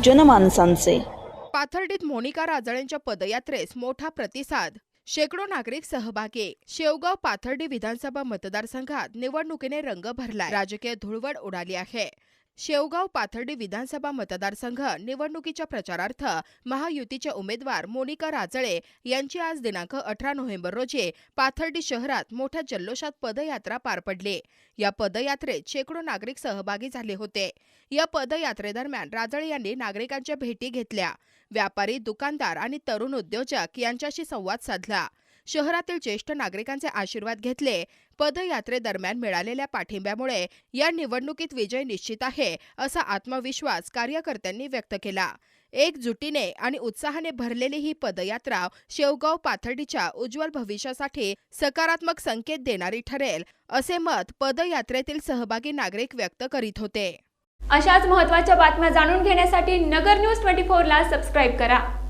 जनमानसांचे. पाथर्डीत मोनिका राजळेंच्या पदयात्रेस मोठा प्रतिसाद. शेकडो नागरिक सहभागी. शेवगाव पाथर्डी विधानसभा मतदारसंघात निवडणुकीने रंग भरलाय. राजकीय धुळवड उडाली आहे. शेवगाव पाथर्डी विधानसभा मतदारसंघ निवडणुकीच्या प्रचारार्थ महायुतीचे उमेदवार मोनिका राजळे यांची आज दिनांक अठरा नोव्हेंबर रोजी पाथर्डी शहरात मोठ्या जल्लोषात पदयात्रा पार पडली. या पदयात्रेत शेकडो नागरिक सहभागी झाले होते. या पदयात्रेदरम्यान राजळे यांनी नागरिकांच्या भेटी घेतल्या. व्यापारी दुकानदार आणि तरुण उद्योजक यांच्याशी संवाद साधला. शहरातील ज्येष्ठ नागरिकांचे आशीर्वाद घेतले. पदयात्रेदरम्यान मिळालेल्या पाठिंब्यामुळे या निवडणुकीत विजय निश्चित आहे असा आत्मविश्वास कार्यकर्त्यांनी व्यक्त केला. एकजुटीने आणि उत्साहाने भरलेली ही पदयात्रा शेवगाव पाथर्डीच्या उज्ज्वल भविष्यासाठी सकारात्मक संकेत देणारी ठरेल असे मत पदयात्रेतील सहभागी नागरिक व्यक्त करीत होते. अशाच महत्त्वाच्या बातम्या जाणून घेण्यासाठी नगर न्यूज ट्वेंटी फोरला सबस्क्राईब करा.